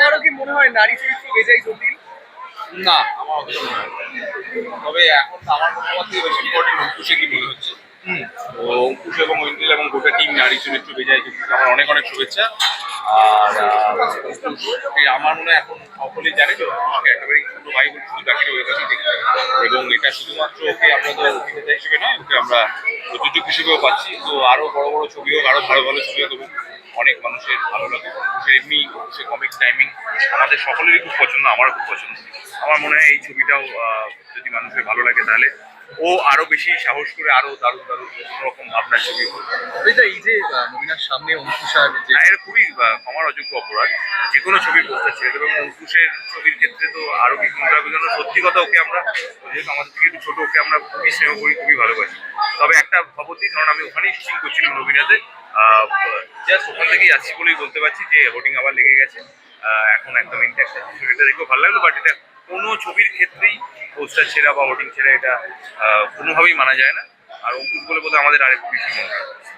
তোমারও কি মনে হয় নারী চরিত্র বেজাই জটিল? না আমার অতটা মনে হয় তবে এখন তো আমার মনে হয় বেশি ইম্পর্টেন্ট অঙ্কুশে কি মনে হচ্ছে? তো অঙ্কুশ এবং ঐন্দ্রিল এবং গোটা টিম নারী চরিত্র বেজায় কিন্তু আমার অনেক অনেক শুভেচ্ছা। আর আমার মনে হয় এখন সকলেই জানে যে অঙ্কুশকে একেবারেই ছোট ভাই বলে শুধু তাকে ওই কাছে দেখতে এবং এটা শুধুমাত্র ওকে আমরা তো অভিনেতা হিসেবে নয় ওকে আমরা প্রযোজক হিসেবেও পাচ্ছি। তো আরও বড় বড় ছবি হোক, আরও ভালো ভালো ছবি হোক অনেক মানুষের ভালো লাগে এমনি সে কমিক টাইমিং আমাদের সকলেরই খুব পছন্দ, আমারও খুব পছন্দ। আমার মনে হয় এই ছবিটাও যদি মানুষের ভালো লাগে তাহলে ও আরও বেশি সাহস করে আরও দারুণ দারুণ রকম আপনার ছবি এটা এই যে নবীনার সামনে অঙ্কুশার যে এটা খুবই ক্ষমার অযোগ্য অপরাধ যে কোনো ছবির পোস্টার ছেড়ে দেবে এবং অঙ্কুশের ছবির ক্ষেত্রে তো আরও হবে সত্যি কথা ওকে আমরা যেহেতু আমাদের থেকে একটু ছোট ওকে আমরা খুবই স্নেহ করি খুবই ভালোবাসি। তবে একটা খবর দিই কারণ আমি ওখানেই শুটিং করছিলাম নবীনাতে। জাস্ট ওখান থেকেই যাচ্ছি বলেই বলতে পারছি যে হোর্ডিং আবার লেগে গেছে। এখন একদম ইনট্যাক্ট আছে। ছবিটা দেখেও ভালো লাগল বাট এটা কোনো ছবির ক্ষেত্রেই পোস্টার ছেঁড়া বা হোর্ডিং ছেঁড়া এটা কোনোভাবেই মানা যায় না। আর অঙ্কুশ বলে বোধহয় আমাদের আরেকটু বেশি মনে হয়।